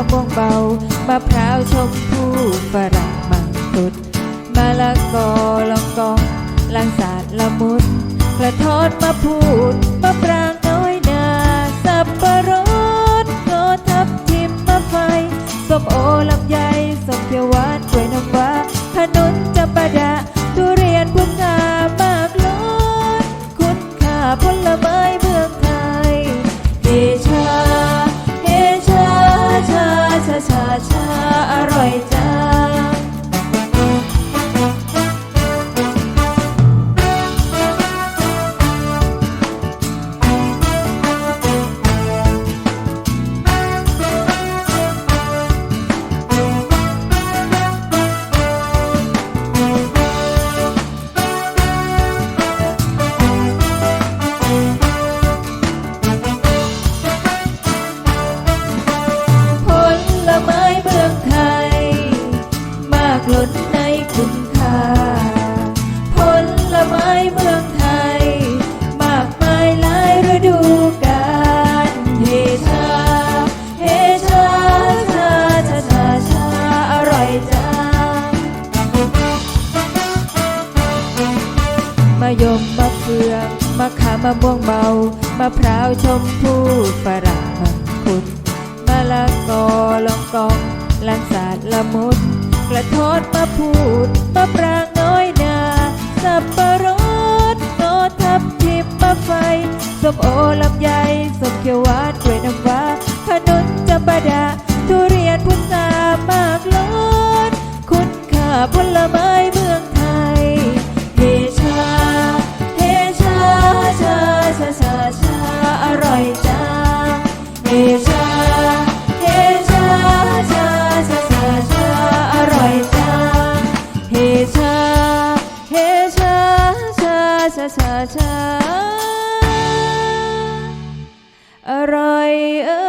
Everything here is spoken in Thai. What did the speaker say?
ะม่วงเบามะพร้าวชมพู่ฝรั่งมังคุดมะละกอลองกองลังสาดละมุดกระท้อนมะพูดมะปรางน้อยนาสับปะรดโกทับทิมมะไฟส้มโอลำไยส้มเขียวหวานกล้วยน้ำว้าขนุนจำปาดาทุเรียนพุทรามากล้นคุณค่าผลไม้เมืองไทย ยมมะเฟืองมะขามมะม่วงเบามะพร้าวชมพู่ฝรั่งมังคุดมะละกอลองกองลังสาดละมุดกระท้อนมะพูดมะปรางน้อยนาสับปะรดโนทับทิมมะไฟส้มโอลำไยส้มเขียวหวานกล้วยน้ำว้าขนุนจำปาดาทุเรียนพุทรามากล้นคุณค่าผล ชาชาชาอร่อยเออ